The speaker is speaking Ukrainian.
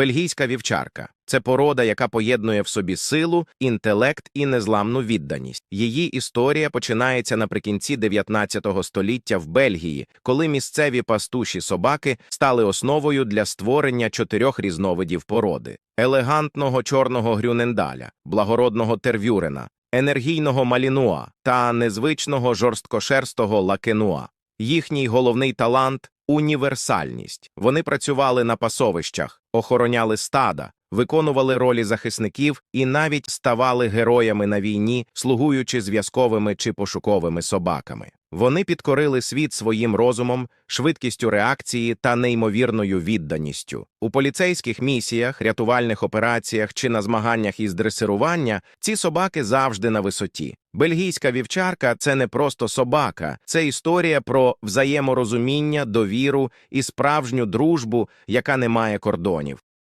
Бельгійська вівчарка це порода, яка поєднує в собі силу, інтелект і незламну відданість. Її історія починається наприкінці 19 століття в Бельгії, коли місцеві пастуші собаки стали основою для створення чотирьох різновидів породи: елегантного чорного грюнендаля, благородного тервюрена, енергійного малінуа та незвичного жорсткошерстого лакенуа. Їхній головний талант універсальність. Вони працювали на пасовищах, охороняли стада, виконували ролі захисників і навіть ставали героями на війні, слугуючи зв'язковими чи пошуковими собаками. Вони підкорили світ своїм розумом, швидкістю реакції та неймовірною відданістю. У поліцейських місіях, рятувальних операціях чи на змаганнях із дресирування ці собаки завжди на висоті. Бельгійська вівчарка це не просто собака, це історія про взаєморозуміння, довіру і справжню дружбу, яка не має кордонів.